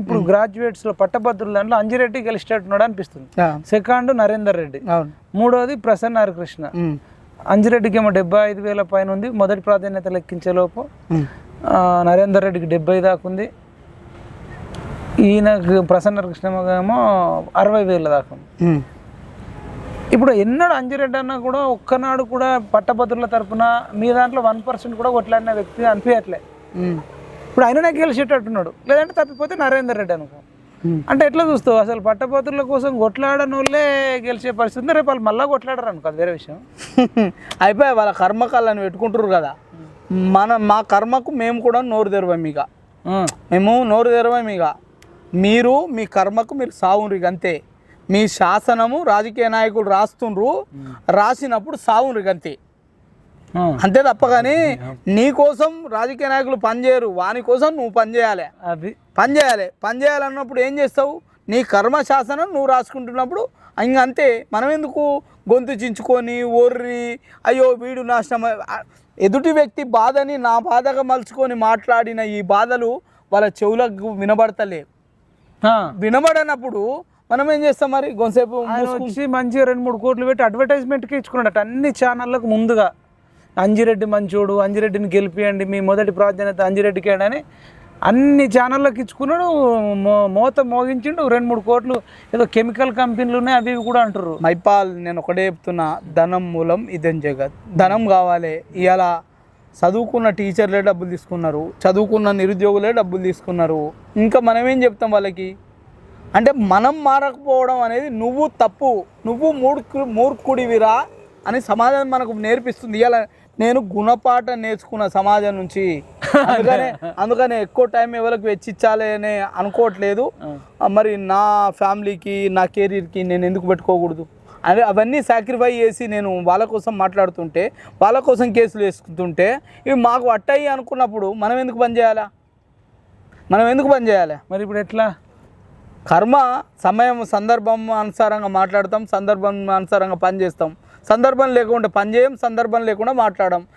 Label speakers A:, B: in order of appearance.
A: ఇప్పుడు గ్రాడ్యుయేట్స్లో పట్టభద్రుల దాంట్లో అంజిరెడ్డి గెలిచేటట్టున్నాడు అనిపిస్తుంది.
B: ఆ,
A: సెకండ్ నరేందర్ రెడ్డి. మూడోది ప్రసన్న హరికృష్ణ. అంజిరెడ్డికి ఏమో డెబ్బై ఐదు వేల పైన ఉంది. మొదటి ప్రాధాన్యత లెక్కించే లోపు నరేందర్ రెడ్డికి డెబ్బై దాకా ఉంది. ఈయనకు ప్రసన్న కృష్ణ ఏమో అరవై వేల దాకా ఉంది. ఇప్పుడు ఎన్నడు అంజిరెడ్డి అన్న కూడా ఒక్కనాడు కూడా పట్టభద్రుల తరపున మీ దాంట్లో వన్ పర్సెంట్ కూడా కొట్లాడిన వ్యక్తి అనిపించట్లే. ఇప్పుడు ఆయననే గెలిచేటట్టున్నాడు. లేదంటే తప్పిపోతే నరేందర్ రెడ్డి అనుకో.
B: ఉమ్.
A: అంటే ఎట్లా చూస్తావు? అసలు పట్టభద్రుల కోసం కొట్లాడని వాళ్ళే గెలిచే పరిస్థితి రేపు వాళ్ళు మళ్ళీ కొట్లాడరు అనుకో అది వేరే విషయం.
B: అయిపోయి వాళ్ళ కర్మకాళ్ళని పెట్టుకుంటారు కదా. మన మా కర్మకు మేము కూడా నోరు తెరవం ఇక. మేము నోరు తెరవం ఇక. మీరు మీ కర్మకు మీరు సావుండ్రు ఇక అంతే. మీ శాసనము రాజకీయ నాయకులు రాస్తుండ్రు. రాసినప్పుడు సావుండ్రు ఇక అంతే. అంతే తప్ప కానీ నీ కోసం రాజకీయ నాయకులు పనిచేయరు. వాని కోసం నువ్వు పనిచేయాలి.
A: అది.
B: పని చేయాలి పని చేయాలన్నప్పుడు ఏం చేస్తావు? నీ కర్మ శాసనం నువ్వు రాసుకుంటున్నప్పుడు ఇంక అంతే. మనం ఎందుకు గొంతు చించుకొని ఒర్రి అయ్యో వీడు నాశనం ఎదుటి వ్యక్తి బాధని నా బాధగా మలుచుకొని మాట్లాడిన ఈ బాధలు వాళ్ళ చెవులకు వినబడతలే.
A: ఆ,
B: వినబడనప్పుడు మనం ఏం చేస్తాం మరి? కొంతసేపు
A: మంచిగా రెండు మూడు కోట్లు పెట్టి అడ్వర్టైజ్మెంట్కి ఇచ్చుకున్నాడట. అన్ని ఛానళ్ళకు ముందుగా. అంజిరెడ్డి మంచోడు అంజిరెడ్డిని గెలిపియండి మీ మొదటి ప్రాధాన్యత అంజిరెడ్డికే అని అన్ని ఛానళ్ళకి ఇచ్చుకున్నాడు మో- మోత మోగించిండు రెండు మూడు కోట్లు ఏదో కెమికల్ కంపెనీలు ఉన్నాయి అవి ఇవి కూడా అంటారు
B: మైపాల్ నేను ఒకటే చెప్తున్నా ధనం మూలం ఇదేం జగత్ ధనం కావాలి. ఇవాళ చదువుకున్న టీచర్లే డబ్బులు తీసుకున్నారు చదువుకున్న నిరుద్యోగులే డబ్బులు తీసుకున్నారు. ఇంకా మనం ఏం చెప్తాం వాళ్ళకి? అంటే మనం మారకపోవడం అనేది నువ్వు తప్పు నువ్వు మూర్ఖు మూర్ఖుడివిరా అని సమాజం మనకు నేర్పిస్తుంది. ఇవాళ నేను గుణపాఠం నేర్చుకున్న సమాజం నుంచి. అందుకనే అందుకనే ఎక్కువ టైం ఎవరికి వెచ్చించాలి అని అనుకోవట్లేదు. మరి నా ఫ్యామిలీకి నా కెరీర్కి నేను ఎందుకు పెట్టుకోకూడదు? అని అవన్నీ సాక్రిఫై చేసి నేను వాళ్ళ కోసం మాట్లాడుతుంటే వాళ్ళ కోసం కేసులు వేసుకుంటుంటే ఇవి మాకు అట్టయి అనుకున్నప్పుడు మనం ఎందుకు పని చేయాలా? మనం ఎందుకు పని చేయాలి?
A: మరి ఇప్పుడు ఎట్లా?
B: కర్మ సమయం సందర్భం అనుసారంగా మాట్లాడతాం సందర్భం అనుసారంగా పని చేస్తాం. సందర్భం లేకుండా పనిచేయం సందర్భం లేకుండా మాట్లాడడం.